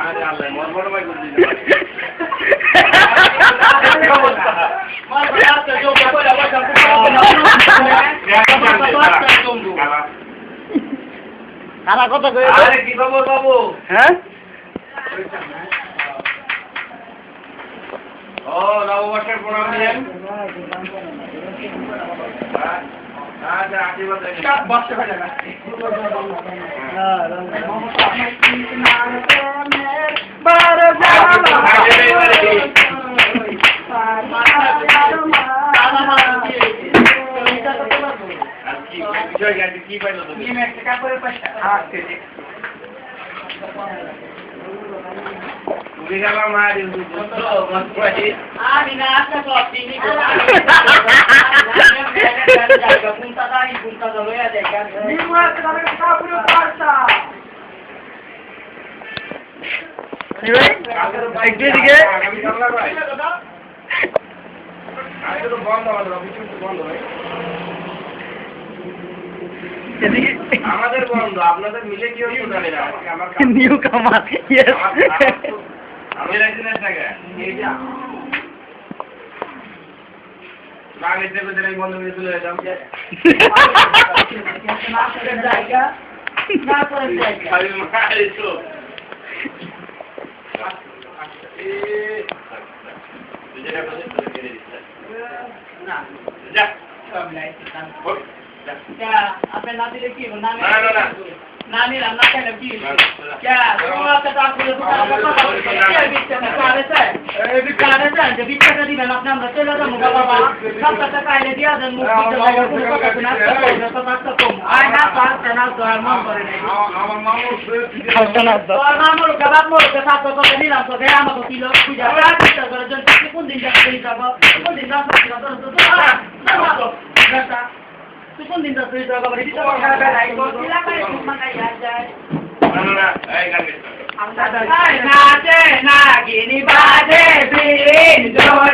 আরে আল্লাহ খানা কত করে আরে কি খবর বাবু? হ্যাঁ? ও নববর্ষের প্রণাম নিলেন কি বিষয় কি? আজকে কি পাইলো তুমি তুমি গেলাম আর একটু এদিকে বন্ধ বন্ধ এদিকে আমাদের বন্ধ আপনাদের মিলে কি হচ্ছে না নিউ কামার ইয়েস আমি টাকা এই যা বন্ধ করে চলে যেতাম না হবে? না না, না, না। না নিলাম না কেন কি क्या তোমার কাছে আসলে তো কে বিচ্ছে না কারে চাই এই কারে চাই যে বিচ্ছে টা দিবেন আপনি আমরা চলে যাব বাবা সব টাকা কাইলে দিয়া দেন মুখ দিতে লাগে কোনো কথা না তো কথা কম আয় না পাঁচ না তো আর মন করে নাই আমার- আমার মামু খাওয়া না তো আর মামুর কাবাব মোর কে সাথে কথা নিলাম তো গে আমাকে কিলো পূজা করা চিন্তা করে জন কি কোন দিন যাবে এই যাব কোন নাচে নাগিনী বাজে বিন জোরে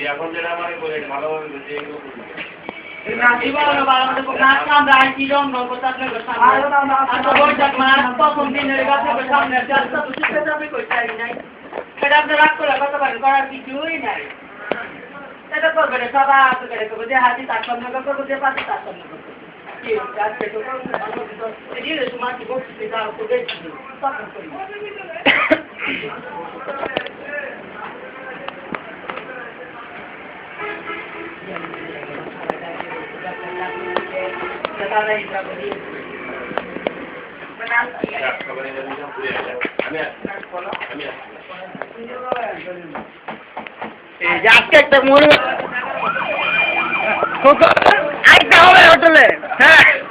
এখন যেটা আমার করে ভালোভাবে বুঝে এগুলো করবি। কিছুই নাই। এটা করবে রে সবাই আছে করে করব যে হাতি তার সামনে করব যে পাতি তার সামনে করব। কি আজকে তো করব? এদিকে তোমার কি বলছি তার উপর দেখছি তখন করব যা, সবাই মিলে মিলে ঘুরে আসি। আমি আসছি। আমি আসছি। এই যে আজকে একটা মনে আরেকটা হবে হোটেলে। হ্যাঁ।